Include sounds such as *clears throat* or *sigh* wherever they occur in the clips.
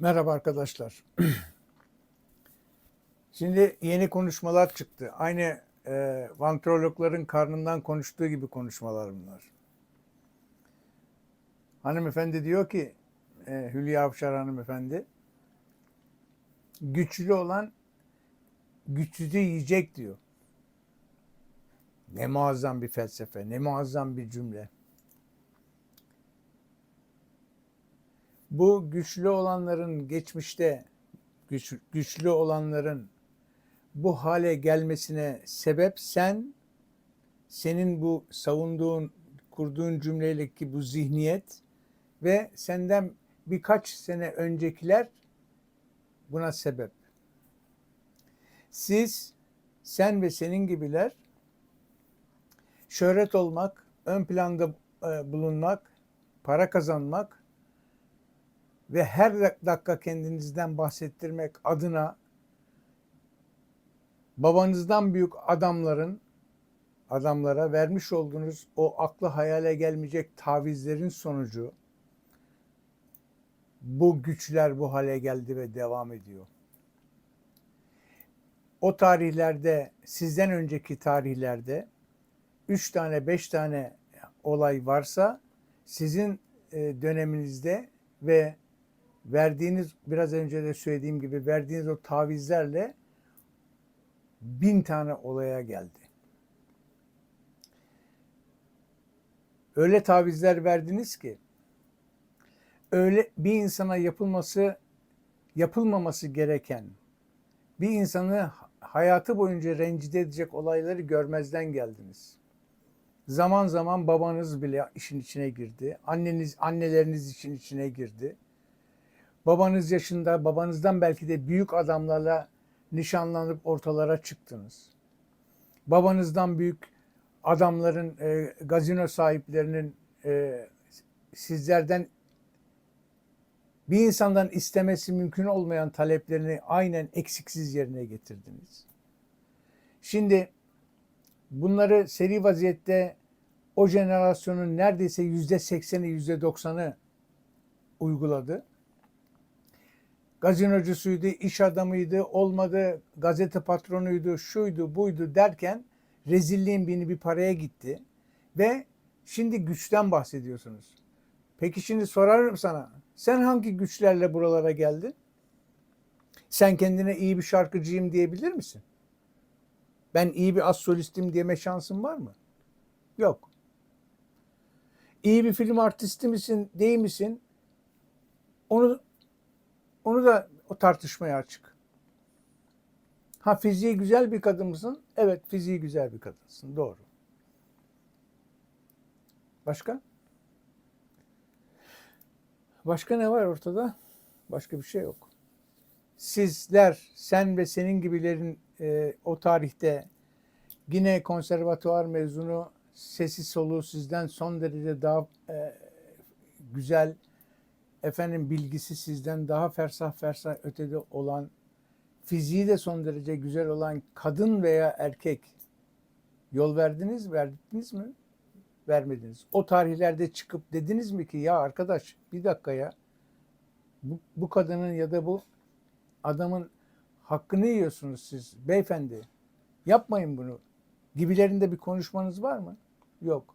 Merhaba arkadaşlar. *clears throat* Şimdi yeni konuşmalar çıktı. Aynı e, vantrologların karnından konuştuğu gibi konuşmalar bunlar. Hanımefendi diyor ki, e, Hülya Avşar hanımefendi, güçlü olan güçsüzü yiyecek diyor. Ne muazzam bir felsefe, ne muazzam bir cümle. Bu güçlü olanların geçmişte güç, güçlü olanların bu hale gelmesine sebep sen senin bu savunduğun kurduğun cümleyle bu zihniyet ve senden birkaç sene öncekiler buna sebep. Siz sen ve senin gibiler şöhret olmak, ön planda e, bulunmak, para kazanmak ve her dakika kendinizden bahsettirmek adına babanızdan büyük adamların adamlara vermiş olduğunuz o aklı hayale gelmeyecek tavizlerin sonucu bu güçler bu hale geldi ve devam ediyor. O tarihlerde sizden önceki tarihlerde üç tane beş tane olay varsa sizin e, döneminizde ve verdiğiniz biraz önce de söylediğim gibi verdiğiniz o tavizlerle bin tane olaya geldi. Öyle tavizler verdiniz ki öyle bir insana yapılması yapılmaması gereken bir insanı hayatı boyunca rencide edecek olayları görmezden geldiniz. Zaman zaman babanız bile işin içine girdi. Anneniz, anneleriniz için içine girdi babanız yaşında, babanızdan belki de büyük adamlarla nişanlanıp ortalara çıktınız. Babanızdan büyük adamların, e, gazino sahiplerinin e, sizlerden bir insandan istemesi mümkün olmayan taleplerini aynen eksiksiz yerine getirdiniz. Şimdi bunları seri vaziyette o jenerasyonun neredeyse yüzde sekseni, yüzde doksanı uyguladı gazinocusuydu, iş adamıydı, olmadı, gazete patronuydu, şuydu, buydu derken rezilliğin bini bir paraya gitti. Ve şimdi güçten bahsediyorsunuz. Peki şimdi sorarım sana, sen hangi güçlerle buralara geldin? Sen kendine iyi bir şarkıcıyım diyebilir misin? Ben iyi bir az solistim diyeme şansın var mı? Yok. İyi bir film artisti misin, değil misin? Onu onu da o tartışmaya açık. Ha fiziği güzel bir kadın mısın? Evet fiziği güzel bir kadınsın. Doğru. Başka? Başka ne var ortada? Başka bir şey yok. Sizler, sen ve senin gibilerin e, o tarihte yine konservatuvar mezunu, sesi soluğu sizden son derece daha e, güzel, efendim bilgisi sizden daha fersah fersah ötede olan, fiziği de son derece güzel olan kadın veya erkek yol verdiniz, verdiniz mi? Vermediniz. O tarihlerde çıkıp dediniz mi ki ya arkadaş bir dakika ya bu, bu kadının ya da bu adamın hakkını yiyorsunuz siz beyefendi. Yapmayın bunu. Gibilerinde bir konuşmanız var mı? Yok.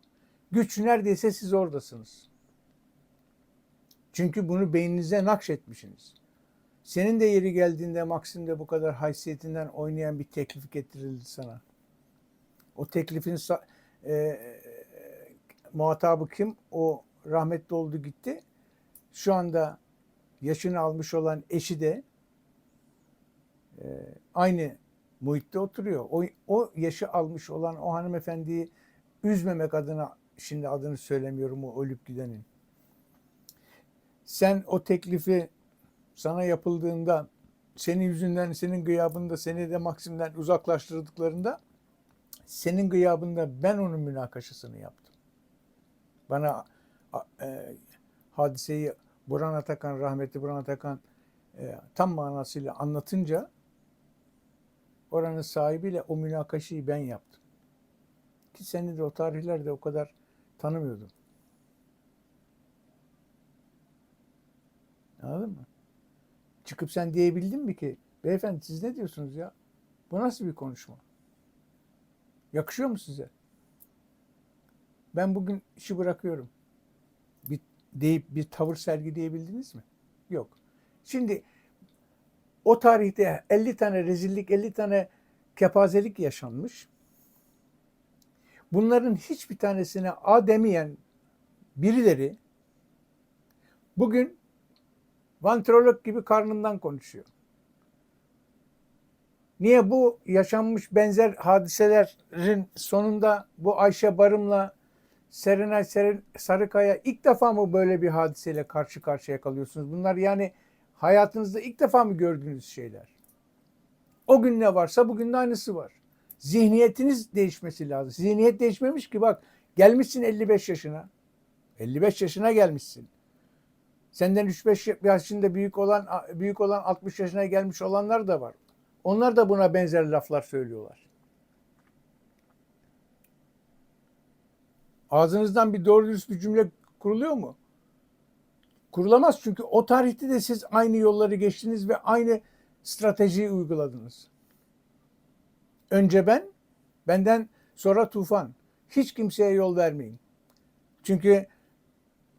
Güç neredeyse siz oradasınız. Çünkü bunu beyninize nakşetmişsiniz. Senin de yeri geldiğinde Maksim'de bu kadar haysiyetinden oynayan bir teklif getirildi sana. O teklifin e, muhatabı kim? O rahmetli oldu gitti. Şu anda yaşını almış olan eşi de e, aynı muhitte oturuyor. O, o yaşı almış olan o hanımefendiyi üzmemek adına şimdi adını söylemiyorum o ölüp gidenin sen o teklifi sana yapıldığında senin yüzünden, senin gıyabında seni de Maksim'den uzaklaştırdıklarında senin gıyabında ben onun münakaşasını yaptım. Bana e, hadiseyi Burhan Atakan, rahmetli Burhan Atakan e, tam manasıyla anlatınca oranın sahibiyle o münakaşayı ben yaptım. Ki seni de o tarihlerde o kadar tanımıyordum. Anladın mı? çıkıp sen diyebildin mi ki beyefendi siz ne diyorsunuz ya? Bu nasıl bir konuşma? Yakışıyor mu size? Ben bugün işi bırakıyorum. Bir deyip bir tavır sergileyebildiniz mi? Yok. Şimdi o tarihte 50 tane rezillik, 50 tane kepazelik yaşanmış. Bunların hiçbir tanesine a demeyen birileri bugün vantrolog gibi karnından konuşuyor. Niye bu yaşanmış benzer hadiselerin sonunda bu Ayşe Barım'la Serenay Seren- Sarıkaya ilk defa mı böyle bir hadiseyle karşı karşıya kalıyorsunuz? Bunlar yani hayatınızda ilk defa mı gördüğünüz şeyler? O gün ne varsa bugün de aynısı var. Zihniyetiniz değişmesi lazım. Zihniyet değişmemiş ki bak gelmişsin 55 yaşına. 55 yaşına gelmişsin. Senden 3-5 yaşında büyük olan büyük olan 60 yaşına gelmiş olanlar da var. Onlar da buna benzer laflar söylüyorlar. Ağzınızdan bir doğru dürüst bir cümle kuruluyor mu? Kurulamaz çünkü o tarihte de siz aynı yolları geçtiniz ve aynı stratejiyi uyguladınız. Önce ben, benden sonra tufan. Hiç kimseye yol vermeyin. Çünkü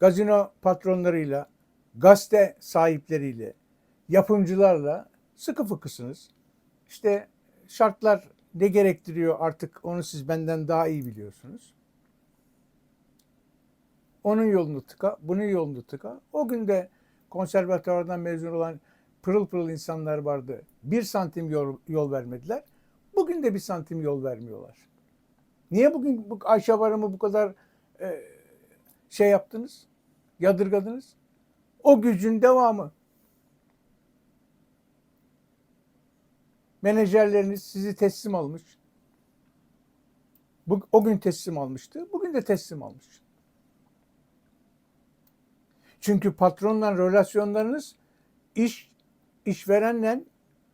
gazino patronlarıyla, gazete sahipleriyle, yapımcılarla sıkı fıkısınız. İşte şartlar ne gerektiriyor artık onu siz benden daha iyi biliyorsunuz. Onun yolunu tıka, bunun yolunu tıka. O gün de konservatuvardan mezun olan pırıl pırıl insanlar vardı. Bir santim yol, yol vermediler. Bugün de bir santim yol vermiyorlar. Niye bugün bu Ayşe Barım'ı bu kadar e, şey yaptınız? Yadırgadınız? O gücün devamı. Menajerleriniz sizi teslim almış. Bu, o gün teslim almıştı. Bugün de teslim almış. Çünkü patronla relasyonlarınız iş işverenle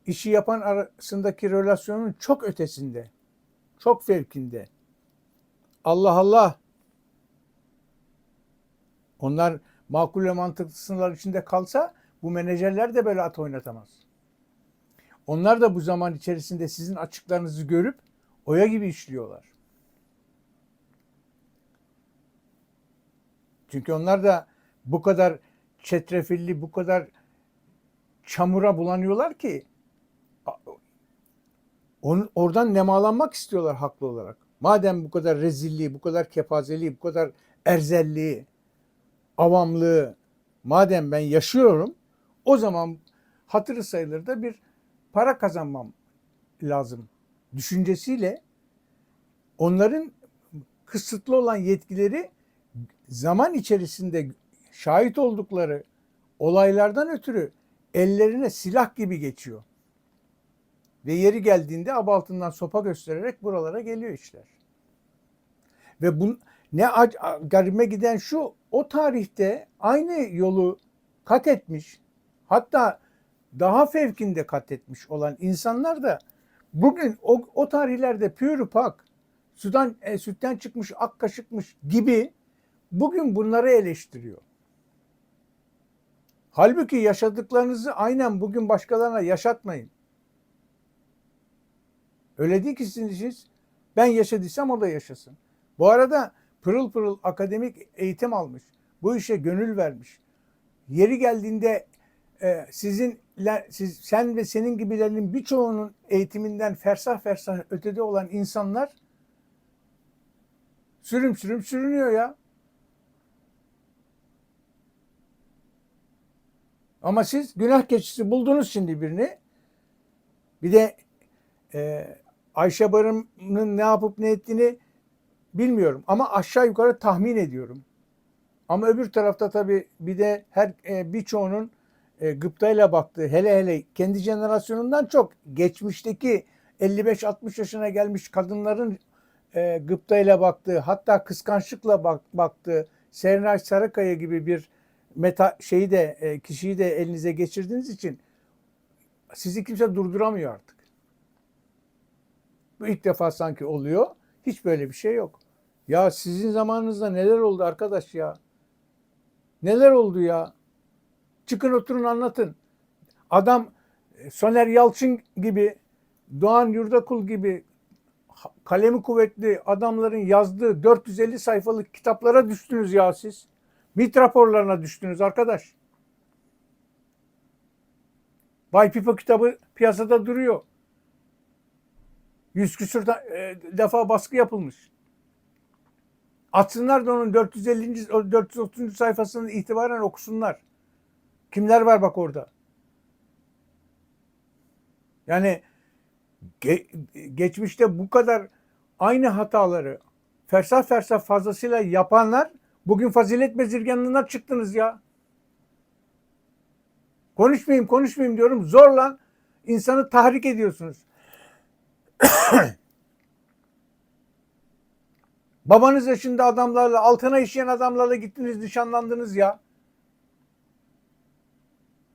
işi yapan arasındaki relasyonun çok ötesinde. Çok fevkinde. Allah Allah. Onlar makul ve mantıklı sınırlar içinde kalsa bu menajerler de böyle at oynatamaz. Onlar da bu zaman içerisinde sizin açıklarınızı görüp oya gibi işliyorlar. Çünkü onlar da bu kadar çetrefilli, bu kadar çamura bulanıyorlar ki onun, oradan nemalanmak istiyorlar haklı olarak. Madem bu kadar rezilliği, bu kadar kepazeliği, bu kadar erzelliği, avamlığı madem ben yaşıyorum o zaman hatırı sayılır da bir para kazanmam lazım düşüncesiyle onların kısıtlı olan yetkileri zaman içerisinde şahit oldukları olaylardan ötürü ellerine silah gibi geçiyor. Ve yeri geldiğinde ab altından sopa göstererek buralara geliyor işler. Ve bu ne garime giden şu o tarihte aynı yolu kat etmiş hatta daha fevkinde kat etmiş olan insanlar da bugün o, o tarihlerde pürü pak sudan e, sütten çıkmış ak kaşıkmış gibi bugün bunları eleştiriyor. Halbuki yaşadıklarınızı aynen bugün başkalarına yaşatmayın. Öyle değil ki sizin işiniz. Ben yaşadıysam o da yaşasın. Bu arada pırıl pırıl akademik eğitim almış. Bu işe gönül vermiş. Yeri geldiğinde e, sizin siz, sen ve senin gibilerinin birçoğunun eğitiminden fersah fersah ötede olan insanlar sürüm sürüm sürünüyor ya. Ama siz günah keçisi buldunuz şimdi birini. Bir de e, Ayşe Barım'ın ne yapıp ne ettiğini bilmiyorum. Ama aşağı yukarı tahmin ediyorum. Ama öbür tarafta tabii bir de her e, birçoğunun e, gıptayla baktığı hele hele kendi jenerasyonundan çok geçmişteki 55-60 yaşına gelmiş kadınların e, gıptayla baktığı hatta kıskançlıkla bak, baktığı Serenay Sarıkaya gibi bir meta şeyi de e, kişiyi de elinize geçirdiğiniz için sizi kimse durduramıyor artık. Bu ilk defa sanki oluyor. Hiç böyle bir şey yok. Ya sizin zamanınızda neler oldu arkadaş ya? Neler oldu ya? Çıkın oturun anlatın. Adam e, Soner Yalçın gibi, Doğan Yurdakul gibi kalemi kuvvetli adamların yazdığı 450 sayfalık kitaplara düştünüz ya siz. MİT raporlarına düştünüz arkadaş. Bay Pipo kitabı piyasada duruyor. Yüz küsür e, defa baskı yapılmış. Atsınlar da onun 450. o 430. sayfasını itibaren okusunlar. Kimler var bak orada. Yani ge- geçmişte bu kadar aynı hataları fersah fersah fazlasıyla yapanlar bugün fazilet bezirganlığına çıktınız ya. Konuşmayayım konuşmayayım diyorum zorla insanı tahrik ediyorsunuz. *coughs* Babanız yaşında adamlarla, altına işleyen adamlarla gittiniz, nişanlandınız ya.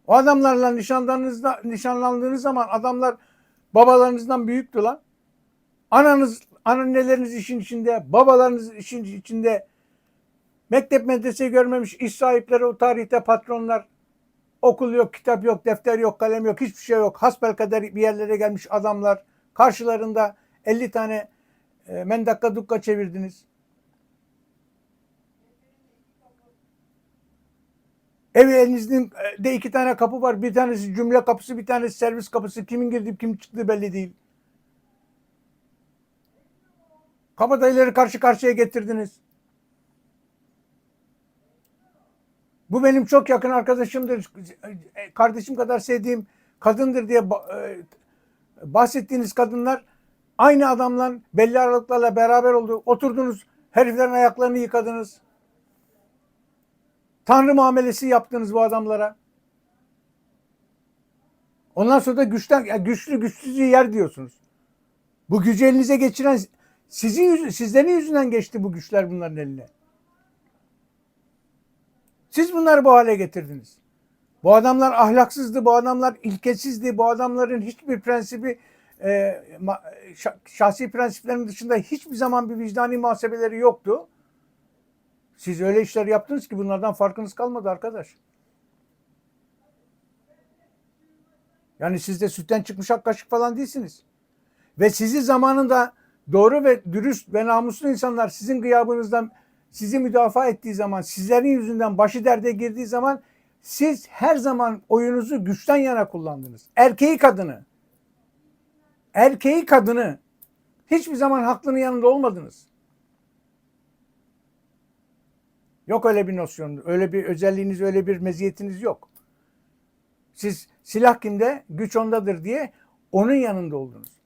O adamlarla nişanlandığınızda, nişanlandığınız zaman adamlar babalarınızdan büyüktü lan. Ananız, anneleriniz işin içinde, babalarınız işin içinde. Mektep medrese görmemiş iş sahipleri o tarihte patronlar. Okul yok, kitap yok, defter yok, kalem yok, hiçbir şey yok. Hasbelkader bir yerlere gelmiş adamlar. Karşılarında 50 tane e, mendakka dukka çevirdiniz. Ev elinizin e, de iki tane kapı var. Bir tanesi cümle kapısı, bir tanesi servis kapısı. Kimin girdi, kim çıktığı belli değil. Kabadayıları karşı karşıya getirdiniz. Bu benim çok yakın arkadaşımdır. E, Kardeşim kadar sevdiğim kadındır diye e, bahsettiğiniz kadınlar aynı adamla belli aralıklarla beraber oldu. Oturdunuz, heriflerin ayaklarını yıkadınız. Tanrı muamelesi yaptınız bu adamlara. Ondan sonra da güçten güçlü güçsüzü yer diyorsunuz. Bu gücü elinize geçiren sizin yüz, sizlerin yüzünden geçti bu güçler bunların eline. Siz bunları bu hale getirdiniz. Bu adamlar ahlaksızdı, bu adamlar ilkesizdi, bu adamların hiçbir prensibi e, şahsi prensiplerin dışında hiçbir zaman bir vicdani muhasebeleri yoktu. Siz öyle işler yaptınız ki bunlardan farkınız kalmadı arkadaş. Yani siz de sütten çıkmış ak kaşık falan değilsiniz. Ve sizi zamanında doğru ve dürüst ve namuslu insanlar sizin gıyabınızdan sizi müdafaa ettiği zaman, sizlerin yüzünden başı derde girdiği zaman siz her zaman oyunuzu güçten yana kullandınız. Erkeği kadını. Erkeği kadını. Hiçbir zaman haklının yanında olmadınız. Yok öyle bir nosyon, öyle bir özelliğiniz, öyle bir meziyetiniz yok. Siz silah kimde, güç ondadır diye onun yanında oldunuz.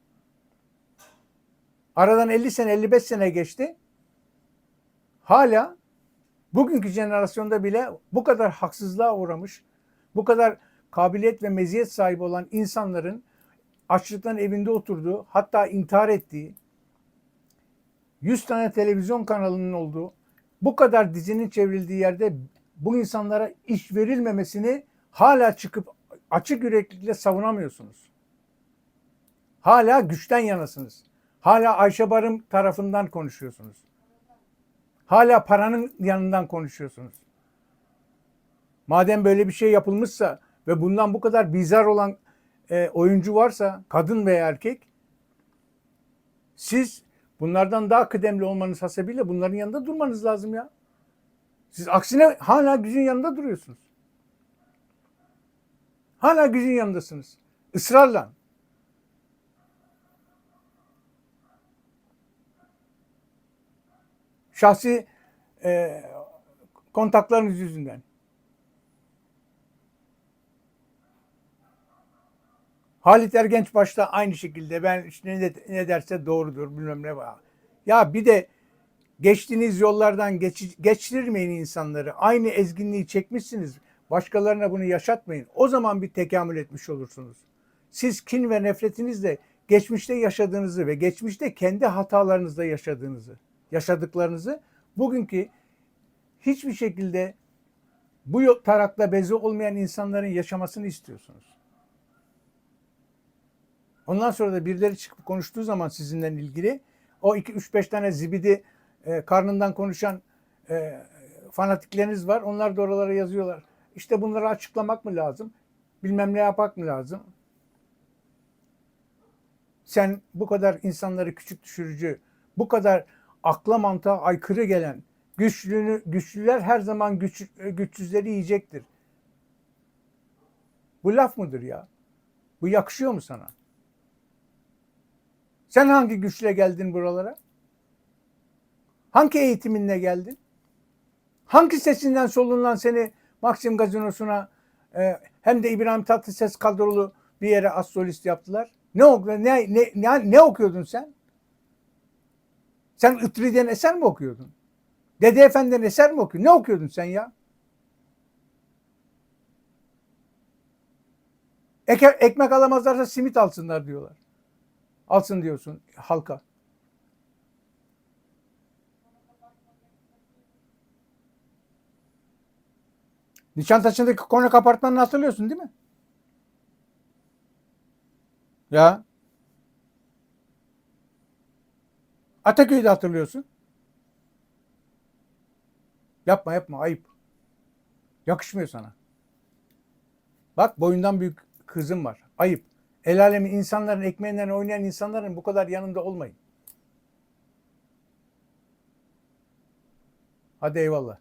Aradan 50 sene, 55 sene geçti. Hala bugünkü jenerasyonda bile bu kadar haksızlığa uğramış, bu kadar kabiliyet ve meziyet sahibi olan insanların açlıktan evinde oturduğu, hatta intihar ettiği, 100 tane televizyon kanalının olduğu, bu kadar dizinin çevrildiği yerde bu insanlara iş verilmemesini hala çıkıp açık yüreklilikle savunamıyorsunuz. Hala güçten yanasınız. Hala Ayşe Barım tarafından konuşuyorsunuz. Hala paranın yanından konuşuyorsunuz. Madem böyle bir şey yapılmışsa ve bundan bu kadar bizar olan e, oyuncu varsa kadın veya erkek siz bunlardan daha kıdemli olmanız hasebiyle bunların yanında durmanız lazım ya. Siz aksine hala gücün yanında duruyorsunuz. Hala gücün yanındasınız. Israrla. Şahsi e, kontaklarınız yüzünden. Halit Ergenç başta aynı şekilde ben işte ne, ne derse doğrudur bilmem ne var. Ya bir de geçtiğiniz yollardan geç, geçirmeyin insanları. Aynı ezginliği çekmişsiniz. Başkalarına bunu yaşatmayın. O zaman bir tekamül etmiş olursunuz. Siz kin ve nefretinizle geçmişte yaşadığınızı ve geçmişte kendi hatalarınızda yaşadığınızı, yaşadıklarınızı bugünkü hiçbir şekilde bu tarakla bezi olmayan insanların yaşamasını istiyorsunuz. Ondan sonra da birileri çıkıp konuştuğu zaman sizinle ilgili o 2-3-5 tane zibidi e, karnından konuşan e, fanatikleriniz var. Onlar da oralara yazıyorlar. İşte bunları açıklamak mı lazım? bilmem ne yapmak mı lazım? Sen bu kadar insanları küçük düşürücü, bu kadar akla mantığa aykırı gelen güçlünü, güçlüler her zaman güç, güçsüzleri yiyecektir. Bu laf mıdır ya? Bu yakışıyor mu sana? Sen hangi güçle geldin buralara? Hangi eğitiminle geldin? Hangi sesinden solundan seni Maxim Gazinosu'na e, hem de İbrahim Tatlıses kadrolu bir yere astrolist yaptılar? Ne, ne, ne, ne, ne okuyordun sen? Sen Itridi'den eser mi okuyordun? Dede Efendi'den eser mi okuyordun? Ne okuyordun sen ya? Eke, ekmek alamazlarsa simit alsınlar diyorlar. Alsın diyorsun halka. Nişantaşı'ndaki konak apartmanını hatırlıyorsun değil mi? Ya. Ataköy'ü de hatırlıyorsun. Yapma yapma ayıp. Yakışmıyor sana. Bak boyundan büyük kızım var. Ayıp. El alemin insanların ekmeğinden oynayan insanların bu kadar yanında olmayın. Hadi eyvallah.